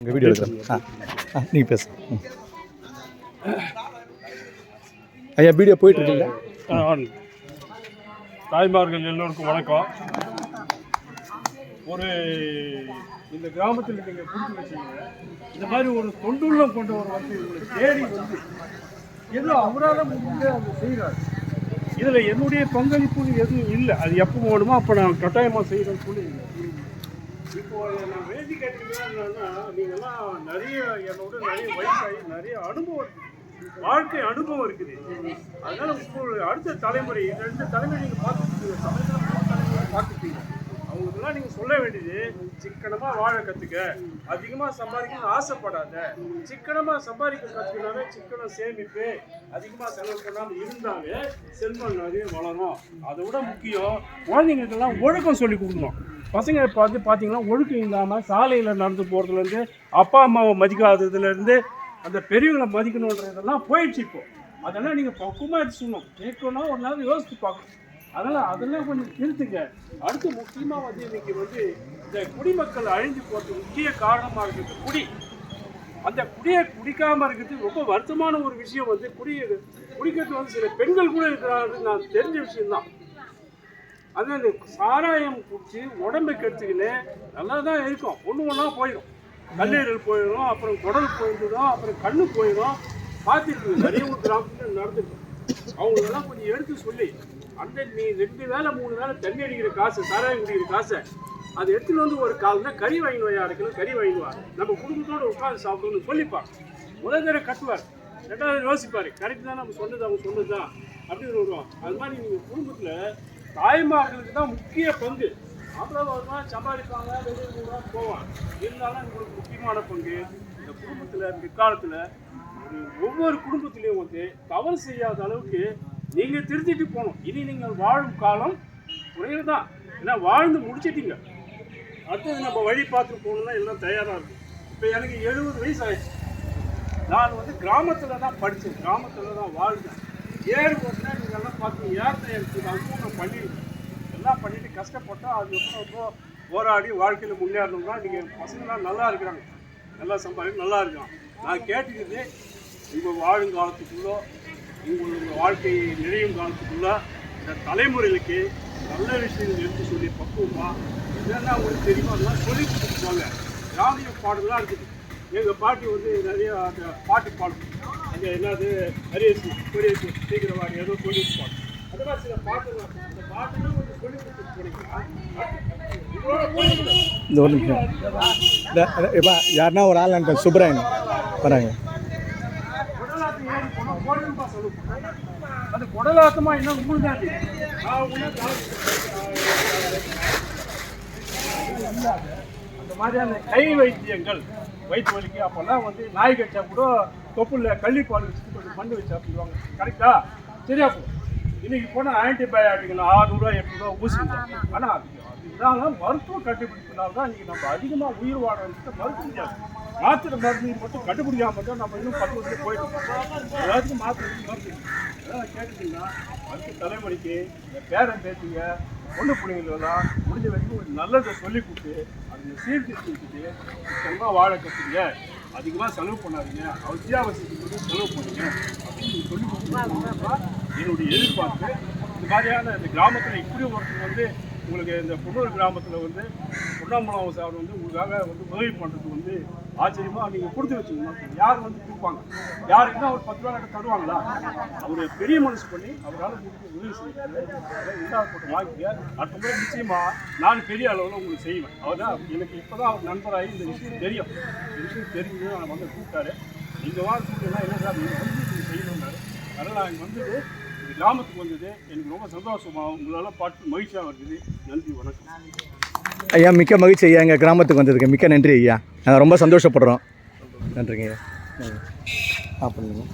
உங்கள் வீடியோ எடுக்கிறேன் ஆ ஆ நீங்கள் பேச. ஐயா வீடியோ போயிட்டு இருக்கீங்களா ஆன். தாய்மார்கள் எல்லோருக்கும் வணக்கம். ஒரு இந்த கிராமத்தில் நீங்கள் பிடிச்சி வச்சீங்க இந்த மாதிரி ஒரு தொண்டுள்ளம் கொண்ட ஒரு வந்து தேடி வந்து ஏதோ அவரால் முடிஞ்சு அதை செய்கிறார்? இதில் என்னுடைய பங்களிப்பு எதுவும் இல்லை. அது எப்போ வேணுமோ அப்போ நான் கட்டாயமாக செய்கிறேன்னு சொல்லி இப்போ நான் வேதி கேட்டீங்கன்னா நீங்கள்லாம் நிறைய என்னோட நிறைய வயசாகி நிறைய அனுபவம் இருக்குது வாழ்க்கை அனுபவம் இருக்குது. அதனால உங்களுடைய அடுத்த தலைமுறை ரெண்டு தலைமுறை நீங்கள் பார்த்துருக்கீங்க சமயத்தில் தலைமுறை அவங்களுக்கெல்லாம் நீங்கள் சொல்ல வேண்டியது சிக்கனமாக வாழ கற்றுக்க அதிகமாக சம்பாதிக்கணும்னு ஆசைப்படாத. சிக்கனமாக சம்பாதிக்க கற்றுக்கினாலே சிக்கனம் சேமிப்பு அதிகமாக செலவு பண்ணாமல் இருந்தாலே செல்வம் நிறைய வளரும். அதை விட முக்கியம் குழந்தைங்களுக்கெல்லாம் ஒழுக்கம் சொல்லி கொடுக்கணும். பசங்க இப்போ வந்து பார்த்தீங்கன்னா ஒழுக்கம் இல்லாமல் சாலையில் நடந்து போகிறதுலேருந்து அப்பா அம்மாவை மதிக்காததுலேருந்து அந்த பெரியவங்களை மதிக்கணுன்றதெல்லாம் போயிடுச்சு இப்போ. அதெல்லாம் நீங்கள் பக்குவமாக எடுத்து சொல்லணும். கேட்கணும் ஒரு நேரம் யோசித்து பார்க்கணும். அதனால் அதெல்லாம் கொஞ்சம் திருத்துங்க அடுத்து முக்கியமாக வந்து இன்னைக்கு வந்து இந்த குடிமக்கள் அழிஞ்சு போகிறது முக்கிய காரணமாக இருக்குது குடி. அந்த குடியை குடிக்காமல் இருக்கிறது ரொம்ப வருத்தமான ஒரு விஷயம் வந்து குடி குடிக்கிறது வந்து சில பெண்கள் கூட இருக்கிறாங்க நான் தெரிஞ்ச விஷயம்தான். அது அந்த சாராயம் குடிச்சு உடம்பை கெடுத்துக்கின்னு நல்லா தான் இருக்கும். ஒன்று ஒன்றா போயிடும் கல்லீரல் போயிடும் அப்புறம் குடல் போயிடும் அப்புறம் கண்ணு போயிடும் பார்த்துருக்கு நிறைய ஒரு கிராமத்தில் நடந்துருக்கு. அவங்களெல்லாம் கொஞ்சம் எடுத்து சொல்லி அந்த நீ ரெண்டு வேளை மூணு வேளை தண்ணி அடிக்கிற காசு சாராயம் குடிக்கிற காசை அதை எடுத்துகிட்டு வந்து ஒரு கால்னா கறி வாங்கிட்டு வா கறி வாங்கிடுவார் நம்ம குடும்பத்தோடு உட்காந்து சாப்பிடணும்னு சொல்லிப்பார் முதல் தடவை கட்டுவார். ரெண்டாவது யோசிப்பார். கரெக்ட் தான் நம்ம சொன்னது அவங்க சொன்னது தான். அப்படின்னு வருவான் அது மாதிரி நீங்கள் குடும்பத்தில் தாய்மார்களுக்கு தான் முக்கிய பங்கு. அப்புறம் வருவான் சம்பாதிப்பாங்க வெளியே ஊராக போவான். இருந்தாலும் உங்களுக்கு முக்கியமான பங்கு இந்த குடும்பத்தில் பிற்காலத்தில் ஒரு ஒவ்வொரு குடும்பத்துலேயும் வந்து தவறு செய்யாத அளவுக்கு நீங்கள் திருத்திட்டு போகணும். இனி நீங்கள் வாழும் காலம் குறைவு தான் ஏன்னா வாழ்ந்து முடிச்சிட்டீங்க. அடுத்தது நம்ம வழி பார்த்து போகணும்னா எல்லாம் தயாராக இருக்கும். இப்போ எனக்கு எழுபது வயசு ஆயிடுச்சு. நான் வந்து கிராமத்தில் தான் படித்தேன் கிராமத்தில் தான் வாழ்ந்தேன். ஏறு ஓட்டினா நீங்கள் எல்லாம் பார்த்து ஏறத்தை எனக்கு அதுவும் நான் பண்ணிடுவேன். எல்லாம் பண்ணிவிட்டு கஷ்டப்பட்டோம் அது ரொம்ப போராடி வாழ்க்கையில் முன்னேறணும்னா நீங்கள் பசங்களாம் நல்லா இருக்கிறாங்க. நல்லா சம்பாதிக்க நல்லா இருக்கான் நான் கேட்டுக்கிறது இப்போ வாழும் காலத்துக்குள்ளோ உங்களுடைய வாழ்க்கை நிறையும் காலத்துக்குள்ள இந்த தலைமுறைகளுக்கு நல்ல விஷயங்கள் எடுத்து சொல்லி பக்குவமா என்னென்ன உங்களுக்கு தெரியுமோ அதெல்லாம் சொல்லி கொடுத்துருப்பாங்க கிராமிய பாடலாம் இருக்குது எங்கள் பாட்டி வந்து நிறைய அந்த பாட்டு பாடும். அந்த என்னது ஹரியசி கொரியசி சீக்கிரவாடி ஏதோ சொல்லி பாடும் அந்த மாதிரி சில பாட்டுலாம் அந்த பாட்டுலாம் கொஞ்சம் சொல்லி கொடுத்துட்டு போனீங்கன்னா இந்த ஒரு நிமிஷம். இந்த யாருன்னா ஒரு ஆள் அனுப்ப சுப்ராயன் வராங்க. அது குடலாத்தமா என்ன உங்களுக்கு தான் அந்த மாதிரியான கை வைத்தியங்கள் வயிற்று வலிக்கு அப்போல்லாம் வந்து நாய் கடிச்சா கூட தொப்புல கள்ளிப்பால் வச்சு கொஞ்சம் மண்ணு வச்சு சொல்லுவாங்க கரெக்டா? சரியா போ. இன்னைக்கு போனால் ஆன்டிபயோட்டிக் ஆறுநூறுவா எட்நூறுவா ஊசி ஆனால் இதனால மருத்துவ கண்டுபிடிப்பினால் தான் இன்னைக்கு நம்ம அதிகமாக உயிர் வாழறதுக்கு மருத்துவ முடியாது மாத்திரை மருந்து மட்டும் கண்டுபிடிக்காம தான் நம்ம இன்னும் பத்து வருஷம் போயிட்டு எல்லாத்துக்கும் மாத்திரை மருந்து அதான் கேட்டுட்டீங்கன்னா அடுத்த தலைமுறைக்கு இந்த பேரன் பேசுங்க பொண்ணு பிள்ளைங்களெல்லாம் முடிஞ்ச வரைக்கும் ஒரு நல்லதை சொல்லி கொடுத்து அதுங்க சீர்திருத்திட்டு சுத்தமாக வாழ கற்றுங்க அதிகமாக செலவு பண்ணாதீங்க அத்தியாவசியத்துக்கு மட்டும் செலவு பண்ணுங்க. அப்படின்னு சொல்லி கொடுத்தீங்கன்னா என்னுடைய எதிர்பார்ப்பு. இந்த மாதிரியான இந்த கிராமத்தில் இப்படி ஒருத்தர் வந்து உங்களுக்கு இந்த புன்னூர் கிராமத்தில் வந்து பொன்னாம்பலம் சார் வந்து உங்களுக்காக வந்து உதவி பண்ணுறதுக்கு வந்து ஆச்சரியமாக நீங்கள் கொடுத்து வச்சுக்கணும் யார் வந்து கொடுப்பாங்க? யாருக்குன்னா அவர் ஒரு பத்து ரூபா கிட்ட தருவாங்களா? அவர் பெரிய மனசு பண்ணி அவரால் உங்களுக்கு உதவி செய்யறாரு ரெண்டாவது போட்டு வாங்கிக்க அடுத்த முறை நான் பெரிய அளவில் உங்களுக்கு செய்வேன். அவர் தான் எனக்கு இப்போ தான் அவர் நண்பராகி இந்த விஷயம் தெரியும். இந்த விஷயம் தெரிஞ்சு நான் வந்து கூப்பிட்டாரு. நீங்கள் வாங்க கூப்பிட்டா என்ன சார் நீங்கள் வந்து செய்யணும்னாரு. அதனால் நான் வந்துட்டு கிராமத்துக்கு வந்தது எனக்கு ரொம்ப சந்தோஷமாக உங்களால் பார்த்து மகிழ்ச்சியாக இருக்குது. நன்றி வணக்கம். ஐயா மிக்க மகிழ்ச்சி ஐயா எங்கள் கிராமத்துக்கு வந்ததுக்கு மிக்க நன்றி ஐயா. நாங்கள் ரொம்ப சந்தோஷப்படுறோம். நன்றிங்க ஐயா. ஆ பண்ணுங்க.